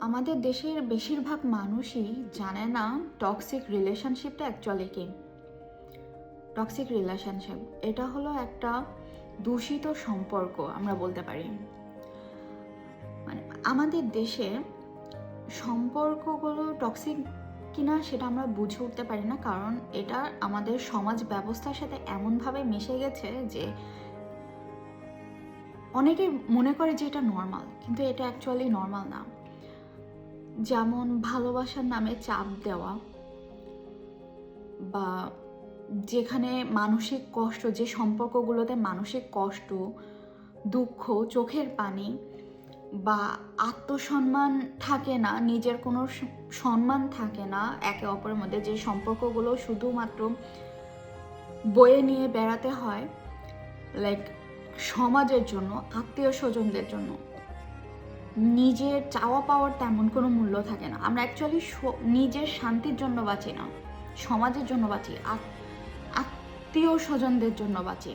আমাদের দেশের বেশিরভাগ মানুষই জানে না টক্সিক রিলেশনশিপটা অ্যাকচুয়ালি কি। টক্সিক রিলেশনশিপ এটা হলো একটা দূষিত সম্পর্ক আমরা বলতে পারি। মানে আমাদের দেশে সম্পর্কগুলো টক্সিক কিনা সেটা আমরা বুঝে উঠতে পারি না, কারণ এটা আমাদের সমাজ ব্যবস্থার সাথে এমনভাবে মিশে গেছে যে অনেকে মনে করে যে এটা নর্মাল কিন্তু এটা অ্যাকচুয়ালি নর্মাল না। যেমন ভালোবাসার নামে চাপ দেওয়া বা যেখানে মানসিক কষ্ট, যে সম্পর্কগুলোতে মানসিক কষ্ট, দুঃখ চোখের পানি বা আত্মসম্মান থাকে না, নিজের কোনো সম্মান থাকে না, একে অপরের মধ্যে যে সম্পর্কগুলো শুধুমাত্র বয়ে নিয়ে বেড়াতে হয় লাইক সমাজের জন্য, আত্মীয় স্বজনদের জন্য। নিজের চাওয়া পাওয়ার তেমন কোনো মূল্য থাকে না। আমরা অ্যাকচুয়ালি নিজের শান্তির জন্য বাঁচি না, সমাজের জন্য বাঁচি, আত- আত্মীয় স্বজনদের জন্য বাঁচি।